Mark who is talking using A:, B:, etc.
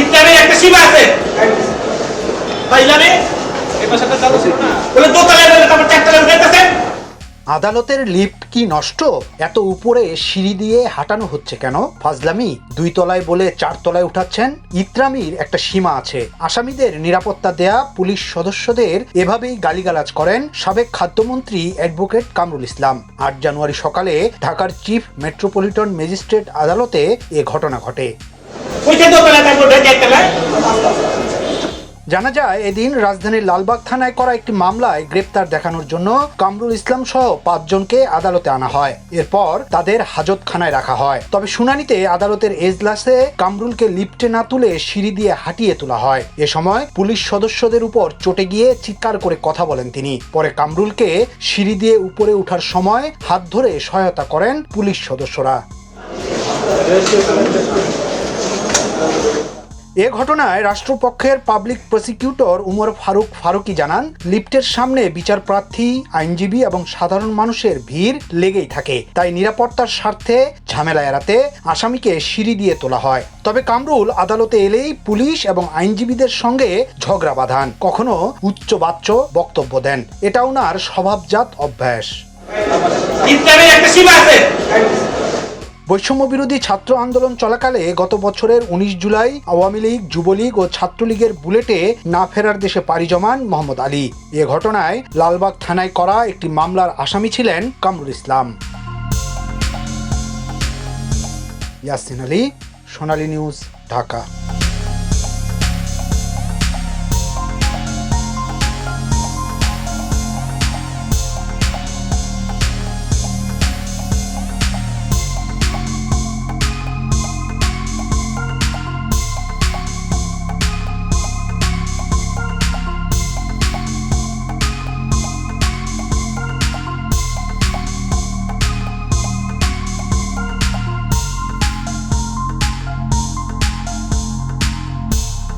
A: ইত্যাদি একটা সীমা আছে। বলে
B: আদালতের লিফট কি নষ্ট? এত উপরে সিঁড়ি দিয়ে হাঁটানো হচ্ছে কেন? ফাজলামি, দুই তলায় বলে চার তলায় উঠাচ্ছেন, ইত্রামির একটা সীমা আছে। আসামিদের নিরাপত্তা দেয়া পুলিশ সদস্যদের এভাবেই গালিগালাজ করেন সাবেক খাদ্যমন্ত্রী অ্যাডভোকেট কামরুল ইসলাম। আট জানুয়ারি সকালে ঢাকার চিফ মেট্রোপলিটন ম্যাজিস্ট্রেট আদালতে এ ঘটনা ঘটে। জানা যায়, এদিন রাজধানীর লালবাগ থানায় করা একটি মামলায় গ্রেপ্তার দেখানোর জন্য কামরুল ইসলাম সহ পাঁচজনকে আদালতে আনা হয়। এরপর তাদের হাজতখানায় রাখা হয়। তবে শুনানিতে আদালতের এজলাসে কামরুলকে লিফটে না তুলে সিঁড়ি দিয়ে হাঁটিয়ে তোলা হয়। এ সময় পুলিশ সদস্যদের উপর চটে গিয়ে চিৎকার করে কথা বলেন তিনি। পরে কামরুলকে সিঁড়ি দিয়ে উপরে ওঠার সময় হাত ধরে সহায়তা করেন পুলিশ সদস্যরা। এ ঘটনায় রাষ্ট্রপক্ষের পাবলিক প্রসিকিউটর উমর ফারুক ফারুকি জানান, লিফটের সামনে বিচার প্রার্থী, আইনজীবী এবং সাধারণ মানুষের ভিড় লেগেই থাকে। তাই নিরাপত্তার স্বার্থে ঝামেলা এড়াতে আসামিকে সিঁড়ি দিয়ে তোলা হয়। তবে কামরুল আদালতে এলেই পুলিশ এবং আইনজীবীদের সঙ্গে ঝগড়া বাঁধান। কখনো উচ্চবাচ্য বক্তব্য দেন। এটা ওনার স্বভাবজাত অভ্যাস। বৈষম্য বিরোধী ছাত্র আন্দোলন চলাকালে গত বছরের উনিশ জুলাই আওয়ামী লীগ, যুবলীগ ও ছাত্রলীগের বুলেটে না ফেরার দেশে পাড়ি জমান মোহাম্মদ আলী। এ ঘটনায় লালবাগ থানায় করা একটি মামলার আসামি ছিলেন কামরুল ইসলাম। ইয়াসিন আলী, সোনালী নিউজ, ঢাকা।